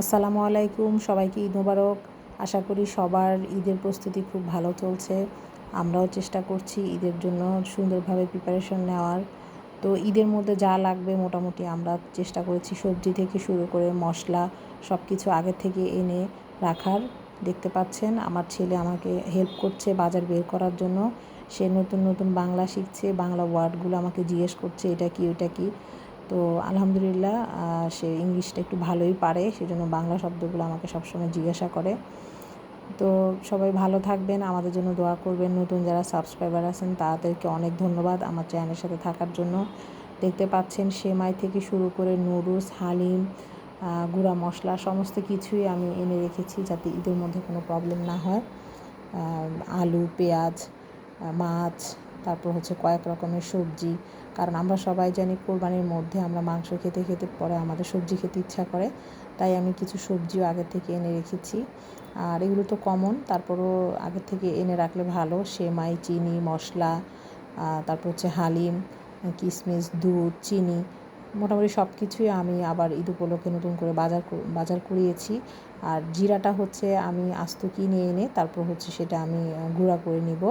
আসসালামু আলাইকুম, সবাইকে ঈদ মোবারক। আশা করি সবার ঈদের প্রস্তুতি খুব ভালো চলছে। আমরাও চেষ্টা করছি ঈদের জন্য সুন্দরভাবে প্রিপারেশন নেওয়ার। তো ঈদের মধ্যে যা লাগবে মোটামুটি আমরা চেষ্টা করেছি সবজি থেকে শুরু করে মশলা সব কিছু আগে থেকে এনে রাখার। দেখতে পাচ্ছেন, আমার ছেলে আমাকে হেল্প করছে বাজার বের করার জন্য। সে নতুন নতুন বাংলা শিখছে, বাংলা ওয়ার্ডগুলো আমাকে জিজ্ঞেস করছে, এটা কি, ওটা কি। তো আলহামদুলিল্লাহ সে ইংলিশটা একটু ভালোই পারে, সেজন্য বাংলা শব্দগুলো আমাকে সবসময় জিজ্ঞাসা করে। তো সবাই ভালো থাকবেন, আমাদের জন্য দোয়া করবেন। নতুন যারা সাবস্ক্রাইবার আছেন, তাদেরকে অনেক ধন্যবাদ আমার চ্যানেলের সাথে থাকার জন্য। দেখতে পাচ্ছেন, সেমাই থেকে শুরু করে নুডলস, হালিম গুঁড়া মশলা, সমস্ত কিছুই আমি এনে রেখেছি যাতে ঈদের মধ্যে কোনো প্রবলেম না হয়। আলু, পেঁয়াজ মাছ তারপর হচ্ছে কয়েক রকমের সবজি। কারণ আমরা সবাই জানি কোরবানির মধ্যে আমরা মাংস খেতে খেতে পরে আমাদের সবজি খেতে ইচ্ছা করে। তাই আমি কিছু সবজিও আগে থেকে এনে রেখেছি। আর এগুলো তো কমন তারপরও আগে থেকে এনে রাখলে ভালো। সেমাই, চিনি, মশলা তারপর হচ্ছে হালিম কিশমিশ দুধ, চিনি, মোটামুটি সব কিছুই আমি আবার ঈদ উপলক্ষে নতুন করে বাজার বাজার করিয়েছি। আর জিরাটা হচ্ছে আমি আস্ত কিনে এনে তারপর হচ্ছে সেটা আমি গুঁড়া করে নিব।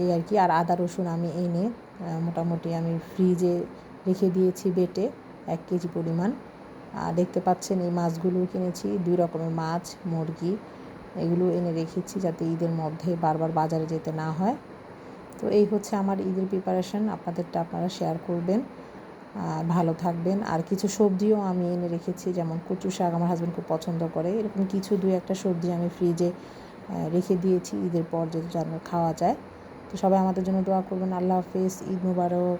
এই আর কি। আর আদা, রসুন আমি এনে মোটামুটি আমি ফ্রিজে রেখে দিয়েছি বেটে এক কেজি পরিমাণ। আর দেখতে পাচ্ছেন এই মাছগুলো কিনেছি, দুই রকমের মাছ, মুরগি, এগুলো এনে রেখেছি যাতে ঈদের মধ্যে বারবার বাজারে যেতে না হয়। তো এই হচ্ছে আমার ঈদের প্রিপারেশন আপনাদেরটা আপনারা শেয়ার করবেন। আর ভালো থাকবেন। আর কিছু সবজিও আমি এনে রেখেছি, যেমন কচু শাক আমার হাজব্যান্ড খুব পছন্দ করে। এরকম কিছু দুই একটা সবজি আমি ফ্রিজে রেখে দিয়েছি ঈদের পর যেন খাওয়া যায়। তো সবাই আমাদের জন্য দোয়া করবেন। আল্লাহ হাফিজ ঈদ মুবারক।